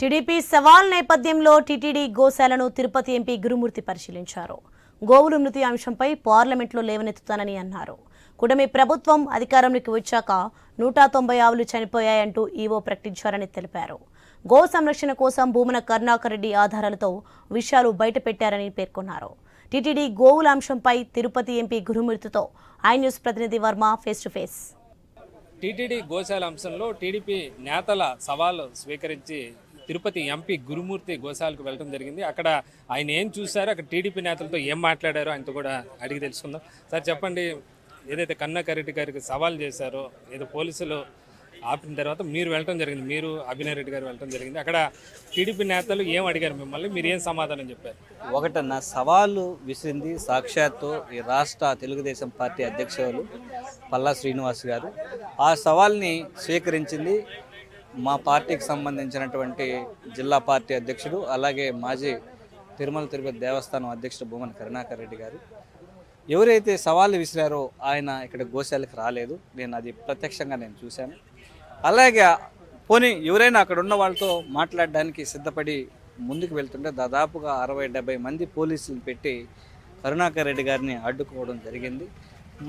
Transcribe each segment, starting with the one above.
TDP సవాల్ నేపథ్యంలో TTD గోశాలను తిరుపతి ఎంపీ గురుమూర్తి పరిశీలించారు. గోవుల మృతి అంశంపై పార్లమెంట్లో లేవనెత్తుతానని అన్నారు. కూటమి ప్రభుత్వం అధికారంలోకి వచ్చాక నూట తొంభై ఆవులు చనిపోయాయంటూ ఈవో ప్రకటించారని తెలిపారు. గో సంరక్షణ కోసం భూమన కరుణాకర్ రెడ్డి ఆధారాలతో విషయాలు బయటపెట్టారని పేర్కొన్నారు. టీటీడీ గోవుల అంశంపై తిరుపతి ఎంపీ గురుమూర్తితో ఐ న్యూస్ ప్రతినిధి Varma face to face. TTD గోశాల అంశంలో టీడీపీ నేతల సవాలు స్వీకరించి తిరుపతి ఎంపీ గురుమూర్తి గోశాలకు వెళ్ళడం జరిగింది. అక్కడ ఆయన ఏం చూశారో? అక్కడ టీడీపీ నేతలతో ఏం మాట్లాడారో? ఆయనతో కూడా అడిగి తెలుసుకుందాం. సార్ చెప్పండి ఏదైతే కన్నాకరెడ్డి గారికి సవాల్ చేశారో ఏదో పోలీసులు ఆపిన తర్వాత మీరు వెళ్ళడం జరిగింది. మీరు అభినయ్ రెడ్డి గారు వెళ్ళడం జరిగింది. అక్కడ టీడీపీ నేతలు ఏం అడిగారు మిమ్మల్ని? మీరు ఏం సమాధానం చెప్పారు? ఒకటన్న సవాలు విసిరింది సాక్షాత్తు ఈ రాష్ట్ర తెలుగుదేశం పార్టీ అధ్యక్షులు పల్లా శ్రీనివాస్ గారు. ఆ సవాల్ని స్వీకరించింది మా పార్టీకి సంబంధించినటువంటి జిల్లా పార్టీ అధ్యక్షుడు అలాగే మాజీ తిరుమల తిరుపతి దేవస్థానం అధ్యక్షుడు భూమన్ కరుణాకర్ రెడ్డి గారు. ఎవరైతే సవాళ్ళు విసిరారో ఆయన ఇక్కడ గోశాలకు రాలేదు. నేను అది ప్రత్యక్షంగా నేను చూశాను. అలాగే పోనీ ఎవరైనా అక్కడ ఉన్న వాళ్ళతో మాట్లాడడానికి సిద్ధపడి ముందుకు వెళ్తుంటే దాదాపుగా అరవై డెబ్బై మంది పోలీసులు పెట్టి కరుణాకర్ రెడ్డి గారిని అడ్డుకోవడం జరిగింది.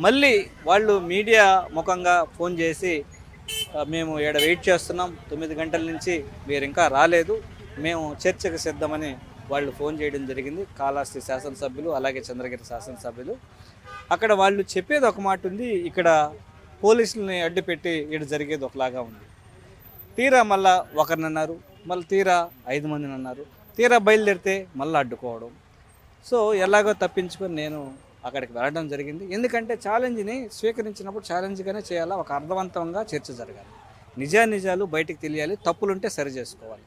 మళ్ళీ వాళ్ళు మీడియా ముఖంగా ఫోన్ చేసి మేము ఇక్కడ వెయిట్ చేస్తున్నాం. తొమ్మిది గంటల నుంచి మీరు ఇంకా రాలేదు. మేము చర్చకు సిద్ధమని వాళ్ళు ఫోన్ చేయడం జరిగింది. కాళహస్తి శాసనసభ్యులు అలాగే చంద్రగిరి శాసనసభ్యులు. అక్కడ వాళ్ళు చెప్పేది ఒక మాట ఉంది. ఇక్కడ పోలీసులని అడ్డుపెట్టి ఇక్కడ జరిగేది ఒకలాగా ఉంది. తీరా మళ్ళా ఒకరినన్నారు మళ్ళీ తీరా ఐదు మందిని అన్నారు. తీరా బయలుదేరితే మళ్ళీ అడ్డుకోవడం. సో ఎలాగో తప్పించుకొని నేను అక్కడికి వెళ్ళడం జరిగింది. ఎందుకంటే ఛాలెంజ్ని స్వీకరించినప్పుడు ఛాలెంజ్గానే చేయాలా? ఒక అర్థవంతంగా చర్చ జరగాలి. నిజానిజాలు బయటికి తెలియాలి. తప్పులుంటే సరి చేసుకోవాలి.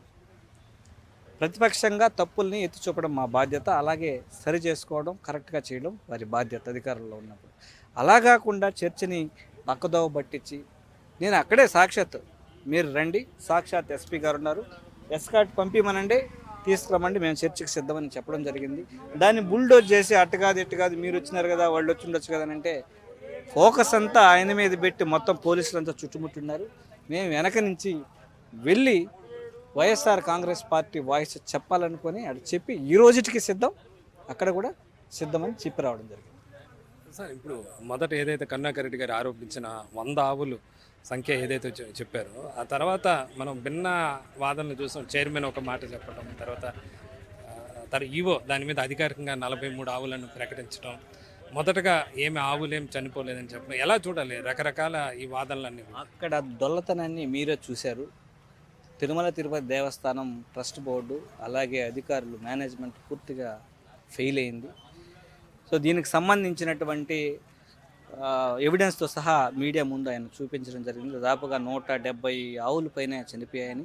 ప్రతిపక్షంగా తప్పుల్ని ఎత్తి చూపడం మా బాధ్యత. అలాగే సరి చేసుకోవడం కరెక్ట్గా చేయడం వారి బాధ్యత అధికారంలో ఉన్నప్పుడు. అలా కాకుండా చర్చని పక్కదోవ పట్టించి నేను అక్కడే సాక్షాత్ మీరు రండి. సాక్షాత్ ఎస్పీ గారు ఉన్నారు ఎస్కాట్ పంపిమనండి. తీసుకురమ్మండి మేము చర్చకు సిద్ధమని చెప్పడం జరిగింది. దాన్ని బుల్డోజ్ చేసి అట్టు కాదు ఇట్టు కాదు మీరు వచ్చినారు కదా వాళ్ళు వచ్చి ఉండొచ్చు కదా అని అంటే ఫోకస్ అంతా ఆయన మీద పెట్టి మొత్తం పోలీసులంతా చుట్టుముట్టున్నారు. మేము వెనక నుంచి వెళ్ళి వైఎస్ఆర్ కాంగ్రెస్ పార్టీ వాయిస్ చెప్పాలనుకొని అది చెప్పి ఈ రోజుటికి సిద్ధం అక్కడ కూడా సిద్ధమని చెప్పి రావడం జరిగింది. సార్ ఇప్పుడు మొదట ఏదైతే కన్నాకరెడ్డి గారు ఆరోపించిన వంద ఆవులు సంఖ్య ఏదైతే చెప్పారో ఆ తర్వాత మనం భిన్న వాదనలు చూసాం. చైర్మన్ ఒక మాట చెప్పడం తర్వాత ఆ, తర్ ఈవో దాని మీద అధికారికంగా నలభై మూడు ఆవులను ప్రకటించడం మొదటగా ఏమి ఆవులేం చనిపోలేదని చెప్పడం ఎలా చూడాలి? రకరకాల ఈ వాదనలన్నీ అక్కడ దొల్లతనాన్ని మీరే చూశారు. తిరుమల తిరుపతి దేవస్థానం ట్రస్ట్ బోర్డు అలాగే అధికారులు మేనేజ్మెంట్ పూర్తిగా ఫెయిల్ అయింది. సో దీనికి సంబంధించినటువంటి ఎవిడెన్స్తో సహా మీడియా ముందు ఆయన చూపించడం జరిగింది. దాదాపుగా నూట డెబ్బై ఆవుల పైన చనిపోయాయని.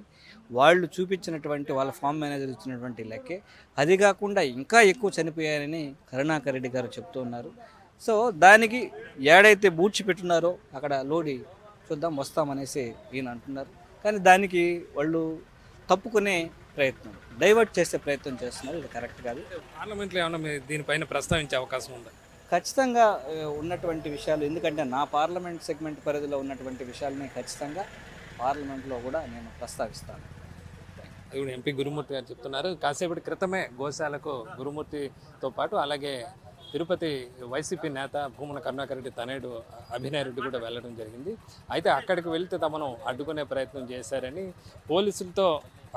వాళ్ళు చూపించినటువంటి వాళ్ళ ఫామ్ మేనేజర్ ఇచ్చినటువంటి లెక్కే. అది కాకుండా ఇంకా ఎక్కువ చనిపోయాయని కరుణాకర్ రెడ్డి గారు చెప్తూ ఉన్నారు. సో దానికి ఏడైతే బూడ్చి పెట్టున్నారో అక్కడ లోడి చూద్దాం వస్తామనేసి ఈయన అంటున్నారు. కానీ దానికి వాళ్ళు తప్పుకునే ప్రయత్నం. డైవర్ట్ చేసే ప్రయత్నం చేస్తున్నారు. ఇది కరెక్ట్ కాదు. పార్లమెంట్లో ఏమన్నా మీరు దీనిపైన ప్రస్తావించే అవకాశం ఉందా? ఖచ్చితంగా ఉన్నటువంటి విషయాలు ఎందుకంటే నా పార్లమెంట్ సెగ్మెంట్ పరిధిలో ఉన్నటువంటి విషయాలని ఖచ్చితంగా పార్లమెంట్లో కూడా నేను ప్రస్తావిస్తాను. ఎంపీ గురుమూర్తి గారు చెప్తున్నారు. కాసేపటి క్రితమే గోశాలకు గురుమూర్తితో పాటు అలాగే తిరుపతి వైసీపీ నేత భూమన కరుణాకర్ రెడ్డి తనయుడు అభినయ్ రెడ్డి కూడా వెళ్ళడం జరిగింది. అయితే అక్కడికి వెళ్తే తమను అడ్డుకునే ప్రయత్నం చేశారని పోలీసులతో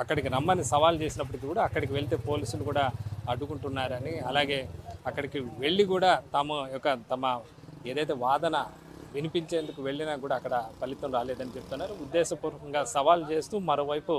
అక్కడికి రమ్మని సవాల్ చేసినప్పటికీ కూడా అక్కడికి వెళ్తే పోలీసులు కూడా అడ్డుకుంటున్నారని అలాగే అక్కడికి వెళ్ళి కూడా తమ యొక్క తమ ఏదైతే వాదన వినిపించేందుకు వెళ్ళినా కూడా అక్కడ ఫలితం రాలేదని చెప్తున్నారు. ఉద్దేశపూర్వకంగా సవాల్ చేస్తూ మరోవైపు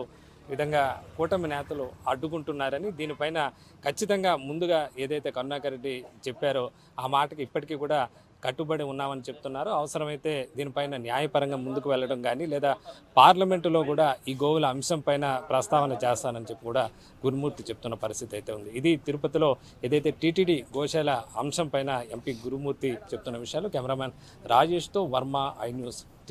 విధంగా కూటమి నేతలు అడ్డుకుంటున్నారని దీనిపైన ఖచ్చితంగా ముందుగా ఏదైతే కరుణాకర్ రెడ్డి చెప్పారో ఆ మాటకి ఇప్పటికీ కూడా కట్టుబడి ఉన్నామని చెప్తున్నారు. అవసరమైతే దీనిపైన న్యాయపరంగా ముందుకు వెళ్ళడం కానీ లేదా పార్లమెంటులో కూడా ఈ గోవుల అంశం పైన ప్రస్తావన చేస్తానని చెప్పి కూడా గురుమూర్తి చెప్తున్న పరిస్థితి అయితే ఉంది. ఇది తిరుపతిలో ఏదైతే టీటీడీ గోశాల అంశం పైన ఎంపీ గురుమూర్తి చెప్తున్న విషయాలు కెమెరామ్యాన్ రాజేష్తో వర్మ ఐ న్యూస్.